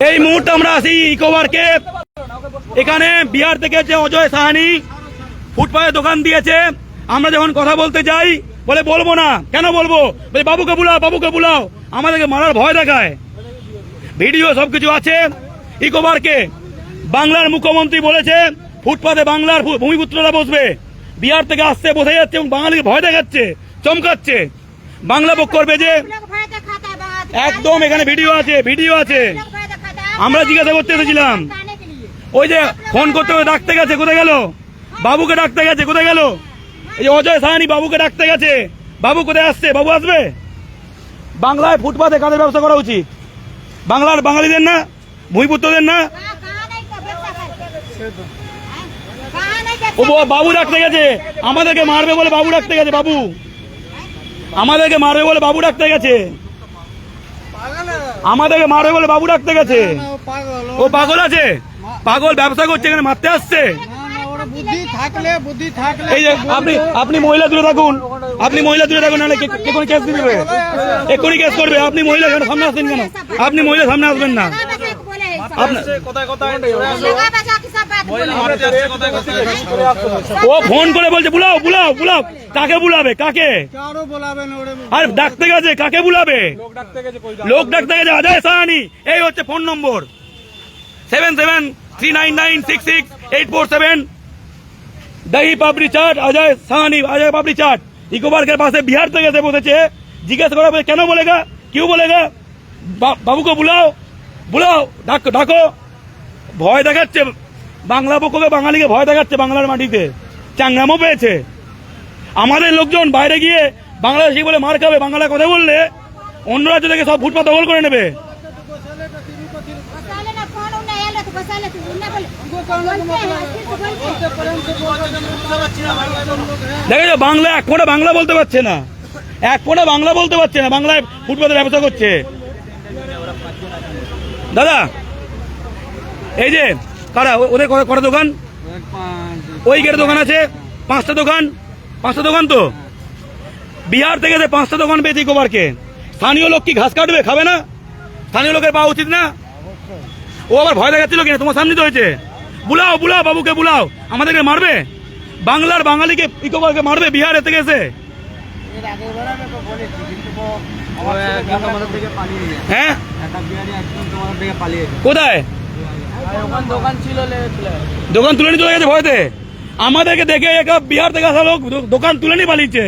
এই মুহূর্তে আমরা আছি ইকোবারকে এখানে বিহার থেকে যে অজয় সাহানি ফুটপাতে দোকান দিয়েছে আমরা যখন কথা বলতে যাই বলে বলব না। কেন বলব? বলে বাবুকে বুলাও বাবুকে বুলাও। আমাদেরকে মারার ভয় দেখায়। ভিডিও সবকিছু আছে ইকোবারকে বাংলার মুখ্যমন্ত্রী বলেছে ফুটপাতে বাংলার ভূমিপুত্ররা বসবে। বিহার থেকে আসছে বোঝা যাচ্ছে এবং বাঙালিকে ভয় দেখাচ্ছে চমকাচ্ছে। বাংলা পক্ষ করবে যে একদম এখানে ভিডিও আছে ভিডিও আছে। আমরা জিজ্ঞাসা করতে এসেছিলাম। ওই যে ফোন করতে ডাকতে গেছে, কোথায় গেল? বাবুকে ডাকতে গেছে, কোথায় গেল? এই যে অজয় সাহানি বাবুকে ডাকতে গেছে। বাবু কোথায় আসছে? বাবু আসবে? বাংলায় ফুটপাতে কাদের ব্যবসা করা উচিত? বাংলার বাঙালিদের না? ভূমিপুত্রদের না? ও বাবু ডাকতে গেছে। আমাদেরকে মারবে বলে বাবু ডাকতে গেছে, বাবু। আমাদেরকে মারবে বলে বাবু ডাকতে গেছে। আমাদেরকে মারবে বলে বাবু ডাকতে গেছে। ও পাগল আছে? পাগল ব্যবসা করছে এখানে মারতে আসছে? এই যে আপনি আপনি মহিলা দূরে থাকুন আপনি মহিলা দূরে থাকুন নাহলে কেস দেবে। কেস করবে আপনি মহিলা সামনে আসবেন কেন? আপনি মহিলা সামনে আসবেন না। ও ফোন করে বলছে বুলাও বুলাও বুলাও। কাকে বুলাবে কাকে? কারও বলাবেন ওরে আর ডাকতে গেছে কাকে বুলাবে? লোক ডাকতে গেছে অজয় সাহানি। এই হচ্ছে phone number. Seven seven three nine nine six six eight four seven. Papdi chaat Ajay Sahani Ajay papdi chaat. Eco পার্কের পাশে বিহার থেকে এসে বসেছে। জিজ্ঞেস করা কেন বলেগা? কিউ বলেগা? বা- বাবুকে বুলাও। বুলাও, ডাকো ডাকো। ভয় দেখাচ্ছে, বাংলা পক্ষকে বাঙালিকে ভয় দেখাচ্ছে বাংলার মাটিতে। চাংরামও পেয়েছে। আমাদের লোকজন বাইরে গিয়ে বাংলাদেশি বলে মার খাবে বাংলা কথা বললে অন্য রাজ্য থেকে সব ফুটপাত দখল করে নেবে। দেখেছ বাংলা এক ফোঁটা বাংলা বলতে পারছে না। এক ফোঁটা বাংলা বলতে পারছে না, বাংলায় ফুটপাতে ব্যবসা করছে। দাদা, এই যে, কারা ওদের কটা- দোকান? ওই গেটে দোকান আছে, পাঁচটা দোকান পাঁচটা দোকান তো? বিহার থেকে যে পাঁচটা দোকান পেয়েছে ইকোবারকে স্থানীয় লোক কি ঘাস কাটবে, খাবে না? স্থানীয় লোকের পাওয়া উচিত না? ও আবার ভয় দেখাচ্ছিল কিনা? তোমার সামনে তো হয়েছে। বুলাও বুলাও, বাবুকে বুলাও। আমাদেরকে মারবে? বাংলার বাঙালিকে ইকোবারকে মারবে? বিহারে থেকে এসে? হ্যাঁ? কোথায়? দোকান তুলে নিয়ে চলে গেছে ভয়তে? আমাদেরকে দেখে এক বিহার থেকে আসা লোক দোকান তুলে নিয়ে পালিয়েছে।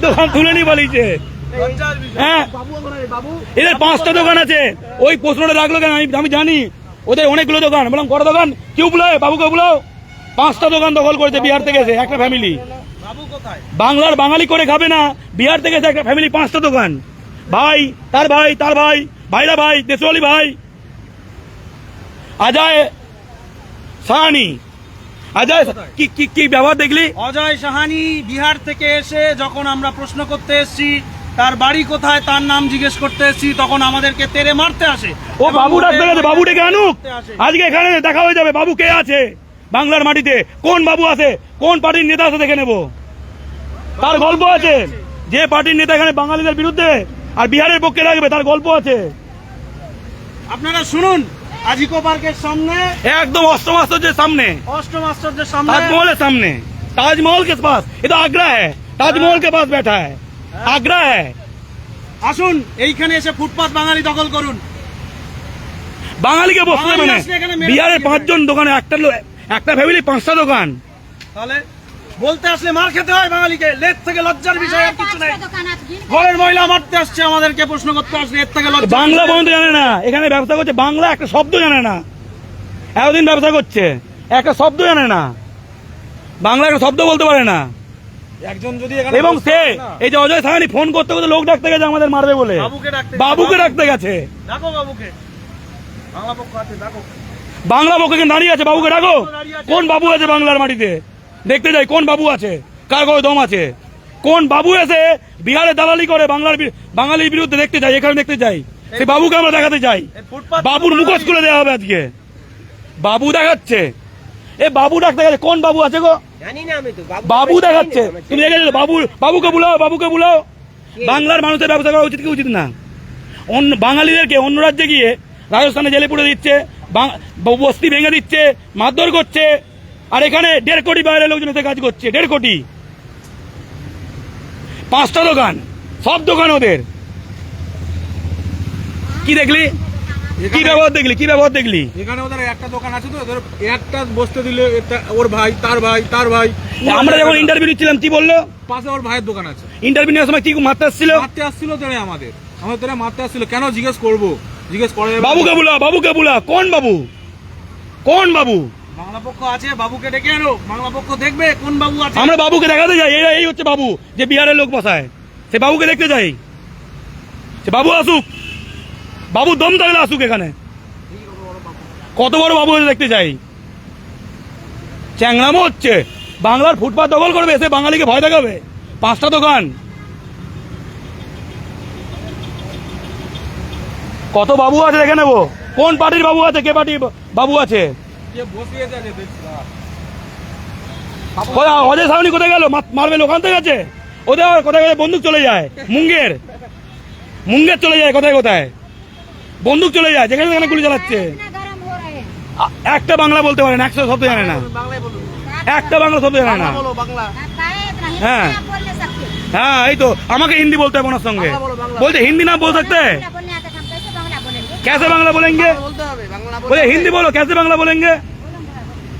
দোকান তুলে নিয়ে পালিয়েছে। হ্যাঁ? এদের পাঁচটা দোকান আছে। ওই প্রশ্নটা রাখল কেন? আমি আমি জানি। ওদের অনেকগুলো দোকান। বললাম কটা দোকান? কেউ বুলায় বাবুকে বুলাও পাঁচটা দোকান দখল করেছে বিহার থেকে একটা ফ্যামিলি বাংলার বাঙালি করে খাবে না। বিহার থেকে একটা ফ্যামিলি পাঁচটা দোকান। ভাই তার ভাই তার ভাই ভাইরা ভাই দেশওয়ালি ভাই। অজয় সাহানি। অজয় কি কি কি ব্যবহার দেখলি? অজয় সাহানি বিহার থেকে এসে যখন আমরা প্রশ্ন করতে এসেছি তার বাড়ি কোথায় তার নাম জিজ্ঞেস করতে এসেছি তখন আমাদেরকে তেরে মারতে আসে। ও বাবু ডাকতে গেছে বাবু ডেকে আনুক। আজকে এখানে দেখা হয়ে যাবে বাবু কে আছে? বাংলার মাটিতে। কোন বাবু আছে? কোন পার্টির নেতা আছে দেখে নেব। তার গল্প আছে যে পার্টির নেতা এখানে বাঙালিদের বিরুদ্ধে আর বিহারের পক্ষে রাখবে তার গল্প আছে আপনারা শুনুন আজিকো পার্কের সামনে একদম অষ্টম আশ্চর্যের সামনে অষ্টম আশ্চর্যের সামনে ताजमहल है सामने ताजमहल के पास ये तो आगरा है ताजमहल के पास बैठा है आगरा है আসুন এইখানে এসে ফুটপাত বাঙালি দখল করুন বাঙালিকে বসতে বাঙালি মানে আসলে এখানে মেরে বিহারের ফেলবে। পাঁচজন দোকানে একটা লো- একটা ফ্যামিলি পাঁচটা দোকান তাহলে বলতে আসলে মার খেতে হয় বাঙালিকে। লেট থেকে লজ্জার বিষয় আর কিছু নেই। ঘরের মহিলা মারতে আসছে আমাদেরকে প্রশ্ন করতে আসলে এর থেকে লজ্জা বাংলা বন্ধু জানে না এখানে ব্যবসা করছে বাংলা একটা শব্দ জানে না। এতদিন ব্যবসা করছে একটা শব্দ জানে না। বাংলা একটা শব্দ বলতে পারে না। একজন যদি এবং সে এই যে অজয় সাহানি ফোন করতে করতে লোক ডাকতে গেছে আমাদের মারবে বলে। বাবুকে ডাকতে বাবুকে ডাকতে গেছে। ডাকো বাবুকে। বাংলা পক্ষ আছে ডাকো। বাংলা পক্ষে দাঁড়িয়ে আছে বাবুকে ডাকো। কোন বাবু আছে বাংলার মাটিতে? দেখতে যাই কোন বাবু আছে? কার কোনো দম আছে? কোন বাবু এসে বিহারে দালালি করে বাংলার বাঙালির বিরুদ্ধে দেখতে যাই এখানে দেখতে যাই সেই বাবুকে আমরা দেখাতে চাই বাবুর মুখোশ খুলে দেওয়া হবে আজকে। বাবু দেখাচ্ছে। এ বাবু ডাকতে গেছে কোন বাবু আছে গো? বাবু দেখাচ্ছে। তুমি দেখেছ বাবু বাবুকে বুলাও বাবুকে বুলাও। বাংলার মানুষের ব্যবসা করা উচিত কি উচিত না? অন্য বাঙালিদেরকে অন্য রাজ্যে গিয়ে রাজস্থানে জেলে পুড়ে দিচ্ছে বস্তি ভেঙে দিচ্ছে মারধর করছে আর এখানে দেড় কোটি বাইরের লোকজন এতে কাজ করছে দেড় কোটি। পাঁচটা দোকান সব দোকান ওদের। কি দেখলি? কি ব্যবহার দেখলি? কি ব্যবহার দেখলি? এখানে ওদের একটা দোকান আছে তো ওদের একটা বসতে দিলে ওর ভাই তার ভাই তার ভাই। আমরা যখন ইন্টারভিউ নিচ্ছিলাম কি বলল? পাশে ওর ভাইয়ের দোকান আছে। ইন্টারভিউ নেওয়ার সময় কি মারতে আসছিল? মারতে আসছিল তোরা আমাদের। আমাদের তোরা মারতে আসছিল। কেন জিজ্ঞেস করব? জিজ্ঞেস করে বাবুকে বুলা বাবুকে বুলা। কোন বাবু? কোন বাবু? বাবুকে আমরা বাবুকে দেখাতে যাই এই এই হচ্ছে বাবু, যে বিহারের লোক বসায়। সে বাবুকে দেখতে যাই। সে বাবু আসুক। বাবু দম থাকলে আসুক এখানে। কত বড় বাবু দেখতে যাই। চ্যাংরামো হচ্ছে। বাংলার ফুটপাথ দখল করবে, এসে বাঙালিকে ভয় দেখাবে। পাঁচটা দোকান। কত বাবু আছে দেখে নেব। কোন পার্টির বাবু আছে? কে পার্টির বাবু আছে? অজয় সাহনি কোথায় গেল? মারবেন ওখান থেকে আছে ওদের কোথায় কোথায় বন্দুক চলে যায়? মুঙ্গের। মুঙ্গের চলে যায় কোথায় কোথায়? বন্দুক চলে যায় যেখানে সেখানে গুলি চালাচ্ছে। একটা বাংলা বলতে পারে না একশো শব্দ জানে না। একটা বাংলা শব্দ জানে না। হ্যাঁ। হ্যাঁ এই তো আমাকে হিন্দি বলতে হবে ওনার সঙ্গে। বলছে হিন্দি না বলতে থাকতে? कैसे बांग्ला बोलेंगे বলতে হবে বাংলা बोले हिंदी बोलो कैसे बांग्ला बोलेंगे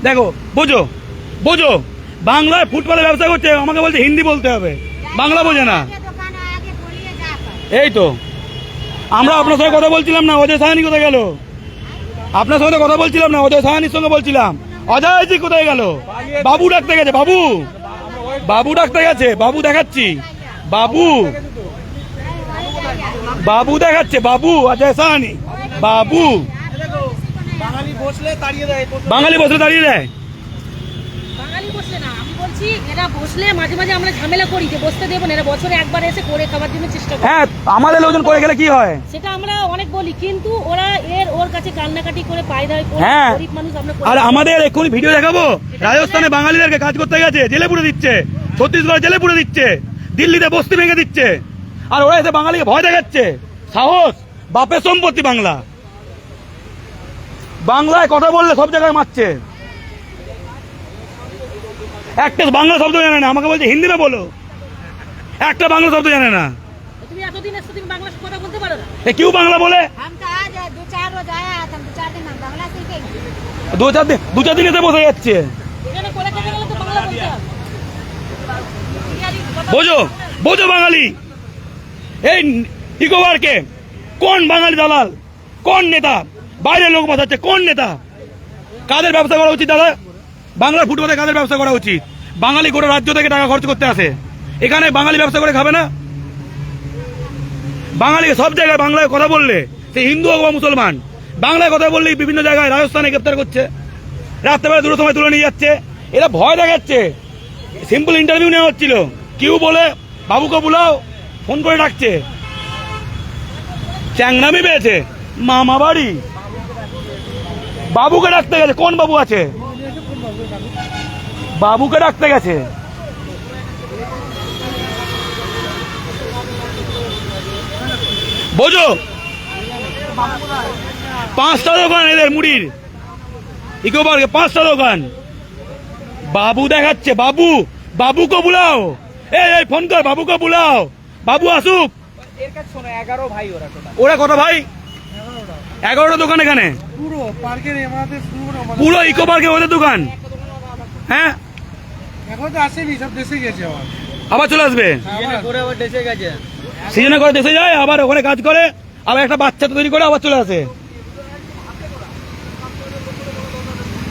দেখো বোঝো বোঝো বাংলায় ফুটবলের ব্যবসা করছে আমাকে বলছে হিন্দি বলতে হবে বাংলা বোঝে না आगे दुकान है, आगे बोलिए जाकर এই তো আমরা আপনার সঙ্গে কথা বলছিলাম না অজয় সাহানি কোথায় গেল আপনার সঙ্গে তো কথা বলছিলাম না অজয় সাহানির সঙ্গে বলছিলাম অজয় জি কোথায় গেল বাবু ডাকতে গেছে বাবু বাবু ডাকতে গেছে বাবু দেখাচ্ছি বাবু বাবু দেখাচ্ছে বাবু অজয় সাহানি বাবু। বাঙালি বসলে তাড়িয়ে দেয় বাঙালি বসলে দাঁড়িয়ে দেয়? বাঙালি বসলে না আমি বলছি এরা বসলে মাঝে মাঝে আমরা ঝামেলা করি যে বসতে দেবো না এরা বছরে একবার এসে করে খাবার জন্য চেষ্টা করে। হ্যাঁ আমাদের লোকজন করে গেলে কি হয়? সেটা আমরা অনেক বলি কিন্তু ওরা এর ওর কাছে কান্নাকাটি করে পায়দায় করে হ্যাঁ। গরিব মানুষ আমরা আর আমাদের এক্ষুনি ভিডিও দেখাবো। রাজস্থানে বাঙালিদেরকে কাজ করতে গেছে জেলে পুড়ে দিচ্ছে। ছত্তিশগড়ে জেলে পুড়ে দিচ্ছে। দিল্লিতে বস্তি ভেঙে দিচ্ছে। আর ওরা এসে বাঙালিকে ভয় দেখাচ্ছে। সাহস। বাপে সম্পত্তি বাংলা। বাংলায় কথা বললে সব জায়গায় মারছে। একটা বাংলা শব্দ জানে না আমাকে বলছে হিন্দিতে বলো। একটা বাংলা শব্দ জানে না। কেউ বাংলা বলে? দু চার দিন দু চার বসে যাচ্ছে বোঝো বোঝো বাঙালি। এই ইকোবারকে কোন বাঙালি দালাল? কোন নেতা? বাইরের লোক বসাচ্ছে কোন নেতা? কাদের ব্যবসা করা উচিত দাদা? বাংলার ফুটবলে কাদের ব্যবসা করা উচিত? বাঙালি গোটা রাজ্য থেকে টাকা খরচ করতে আসে। এখানে বাঙালি ব্যবসা করে খাবে না? বাঙালি সব জায়গায় বাংলায় কথা বললে সে হিন্দু হোক বা মুসলমান, বাংলায় কথা বললেই বিভিন্ন জায়গায় রাজস্থানে গ্রেপ্তার করছে। রাত্রেবেলা দুটো সময় তুলে নিয়ে যাচ্ছে। এরা ভয় দেখাচ্ছে। সিম্পল ইন্টারভিউ নেওয়া হচ্ছিল। কিউ বলে, বাবুকে বুলাও, ফোন করে ডাকছে। চ্যাংনামি পেয়েছে। মামা বাড়ি। বাবুকে ডাকতে গেছে। কোন বাবু আছে? বাবুকে ডাকতে গেছে। বোঝো? পাঁচটা দোকান এদের মুড়ির। ইকো পার্কে পাঁচটা দোকান। বাবু দেখাচ্ছে। বাবু, বাবুকে বুলাও। এই ফোন কর। বাবুকে বুলাও। বাবু আসুক। এর কাছে শোনো এগারো ভাই ওরা কত ভাই? এগারোটা দোকান এখানে? পুরো ইকো পার্কে ওদের দোকান? হ্যাঁ? এখন তো আসেনি সব দেশে গেছে আবার। আবার চলে আসবে? করে আবার দেশে গেছে। সিজনে করে দেশে যায় আবার ওখানে কাজ করে আবার একটা বাচ্চা তৈরি করে আবার চলে আসে।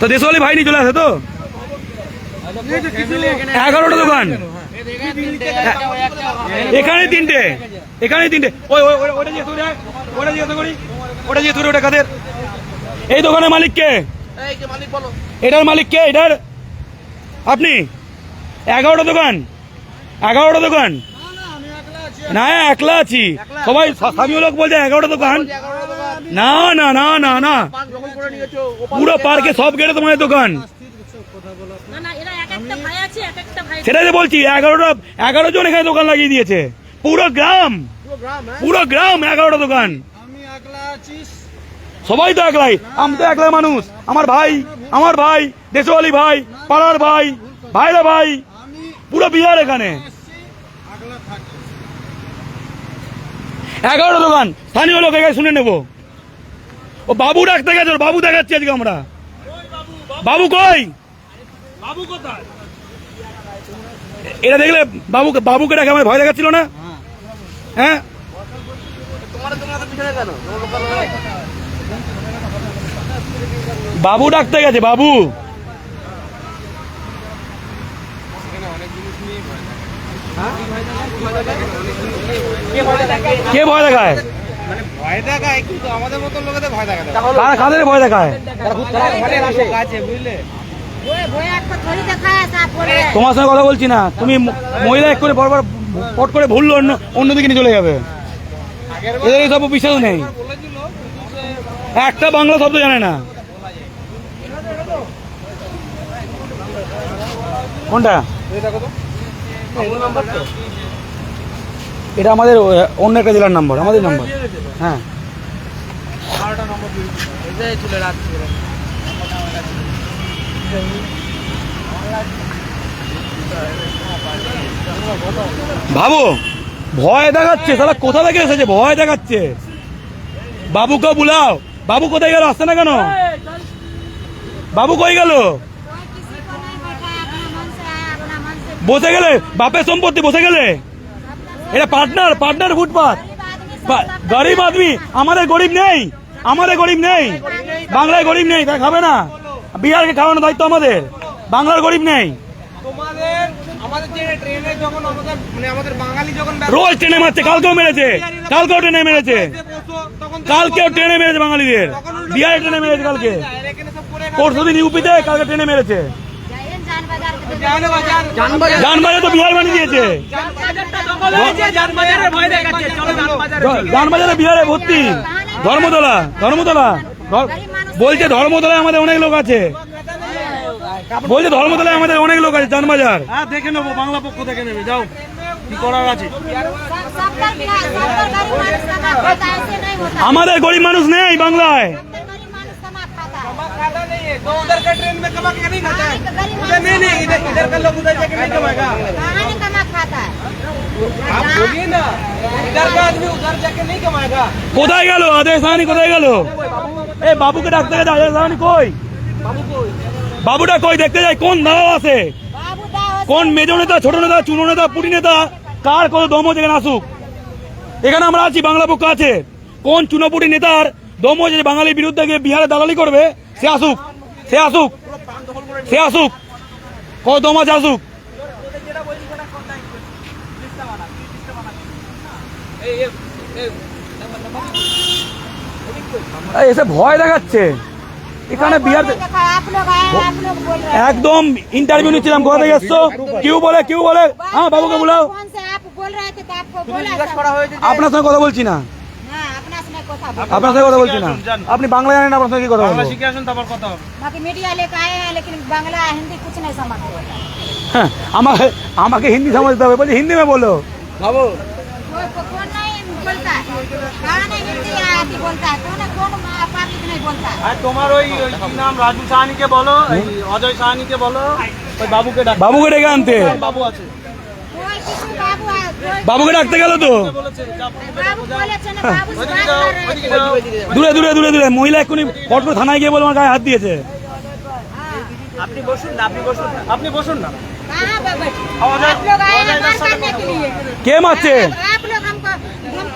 তো দেশওয়ালি ভাই নিয়ে চলে আসে তো? এগারোটা দোকান। এখানে তিনটে এখানে তিনটে। ওই ওটা জিজ্ঞেস করে ওটা জিজ্ঞেস করি। ওটা জিজ্ঞেস করি ওটা কাদের। এই দোকানের মালিক কে? মালিক বলো। এটার মালিক কে? এটার? আপনি? এগারোটা দোকান। এগারোটা দোকান। না একলা আছি। সবাই স্বামী লোক বলছে এগারোটা দোকান। না না না না না। পুরো পার্কে সব গেটে তোমাদের দোকান। না না এরা এক একটা ভাই আছে এক একটা ভাই সেটাই বলছি এগারোটা এগারো জন এখানে দোকান লাগিয়ে দিয়েছে। পুরো গ্রাম। পুরো গ্রাম এগারোটা দোকান। আমি একলা আছি। সবাই তো একলাই। আমি তো একলাই মানুষ। আমার ভাই আমার ভাই দেশওয়ালি ভাই পাড়ার ভাই ভাইরা ভাই। পুরো বিহার এখানে। এগারোটা দোকান। স্থানীয় লোক এখানে শুনে নেব। ও বাবু ডাকতে গেছে বাবু দেখাচ্ছি আজকে আমরা। বাবু কই? বাবু কোথায়? এটা দেখলে বাবুকে বাবুকে ডাকে আমার ভয় দেখাচ্ছিল না? হ্যাঁ? বাবু ডাকতে গেছে বাবু। কে ভয় দেখায়? ভয় দেখায়? কিন্তু আমাদের মতো লোকেদের ভয় দেখায় কারা কাদের ভয় দেখায় বুঝলে তোমার সঙ্গে কথা বলছি না। তুমি মহিলা এক করে বরবার পট করে ভুললো, অন্য, অন্যদিকে নিয়ে চলে যাবে। এদের সব বিশ্বাস নেই। একটা বাংলা শব্দ জানে না। কোনটা? এটা আমাদের অন্য একটা জেলার নাম্বার, আমাদের নাম্বার। হ্যাঁ। ভাবো ভয় দেখাচ্ছে তারা কোথা থেকে এসেছে? ভয় দেখাচ্ছে। বাবুকে বুলাও। বাবু কোথায় গেল? আসছে না কেন? বাবু কই গেল? বসে গেলে? বাপের সম্পত্তি বসে গেলে? এটা পার্টনার পার্টনার ফুটপাথ গরিব আদমি, আমাদের গরিব নেই। আমাদের গরিব নেই। বাংলায় গরিব নেই তা খাবে না। বিহারকে খাওয়ানোর দায়িত্ব আমাদের। বাংলার গরিব নেই। রোজ ট্রেনে মারছে মেরেছে কালকেও ট্রেনে মেরেছে। কালকেও ট্রেনে মেরেছে বাঙালিদের ট্রেনে মেরেছে তো বিহারে ভর্তি। ধর্মতলা ধর্মতলা। বলছে ধর্মতলায় আমাদের অনেক লোক আছে। বলছি ধর্মতলায় আমাদের অনেক লোক আছে জানবাজার। হ্যাঁ, দেখে নেব বাংলা পক্ষ দেখে নেবে যাও কি করার আছে? আমাদের গরিব মানুষ নেই বাংলায়। কোথায় গেল? আদেশ কোথায় গেল? এ বাবুকে ডাক্তার আদেশ কই বাবু কই? বাবুটা কই দেখতে যাই কোন দাঁড়াও আছে কোন মেজ নেতা ছোট নেতা চুনো নেতা পুটি নেতা কার কত দমজ এখানে আসুক এখানে আমরা আছি বাংলা পক্ষ আছে কোন চুনোপুটি নেতার দমজ বাঙালির বিরুদ্ধে গিয়ে বিহারে দালালি করবে সে আসুক সে আসুক সে আসুক কত দমজ আসুক এসে ভয় দেখাচ্ছে এখানে বিহার একদম ইন্টারভিউ নিচ্ছিলাম কোথা থেকে এসছো? কেউ বলে কেউ বলে। হ্যাঁ বাবুকে বলো আপনার সঙ্গে কথা বলছি না। আপনার সঙ্গে কথা বলছি না। আপনি বাংলা জানেন আপনার সঙ্গে কথা বলব? হ্যাঁ আমাকে আমাকে হিন্দি সমঝতে হবে বলছি হিন্দি মে বলো। বাবু। बोलता है कहाँ नहीं हिंदी आती बोलता है कौन कौन पब्लिक नहीं बोलता है আর তোমার ওই ওই কি নাম রাজু সাহানিকে বলো এই অজয় সাহানিকে বলো ওই বাবুকে ডাক বাবুকে ডেকে আনতে বাবু আছে कोई किसी बाबू है कोई বাবুকে ডাকতে গেল তো বলেছে যা बाबू बोले थे ना बाबू से बात कर रहे थे দূরে দূরে দূরে দূরে মহিলা এক্ষুনি ফট করে থানায় গিয়ে বলে আমার গায়ে হাত দিয়েছে हाँ আপনি বসুন না আপনি বসুন আপনি বসুন না कहाँ पे बैठे आप लोग आए हैं मार करने के लिए কে মারছে आप लोग हमको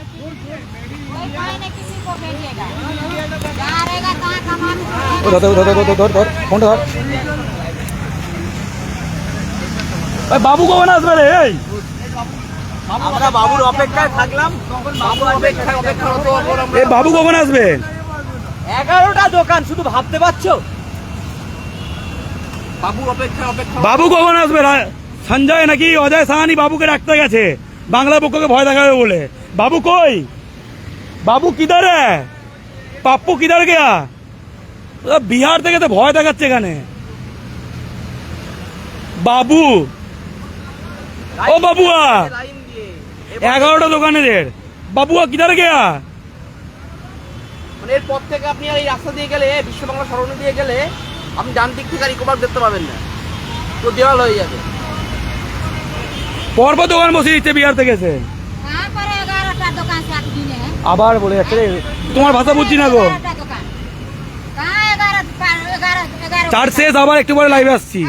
ধর ধর ধর ধর ধর ধর ফোনটা ধর। বাবু কখন আসবে রে এই? আমরা বাবুর অপেক্ষায় থাকলাম বাবু অপেক্ষায় কখন আসবে? এগারোটা দোকান শুধু ভাবতে পারছ? অপেক্ষা বাবু কখন আসবে? সঞ্জয় নাকি অজয় সাহানি বাবুকে রাখতে গেছে। বাংলা পক্ষকে ভয় দেখাবে বলে। বাবু কই? বাবু হ্যাঁ পাপ্পু কিধার গেয়া? বিহার থেকে তো ভয় দেখাচ্ছে এখানে। বাবু। ও বাবুয়া। এগারোটা দোকানেদের বাবুয়া কিধারে গেয়া? মানে এরপর থেকে আপনি এই রাস্তা দিয়ে গেলে বিশ্ব বাংলা দিয়ে গেলে আপনি ডান দিক থেকে আর দেখতে পাবেন না। তো দেওয়াল হয়ে যাবে। পরপর দোকান বসে দিচ্ছে বিহার থেকে এসে আবার বলে যাচ্ছে তোমার ভাষা বুঝছি না গো। চার্চে আবার একটু পরে লাইভে আসছি।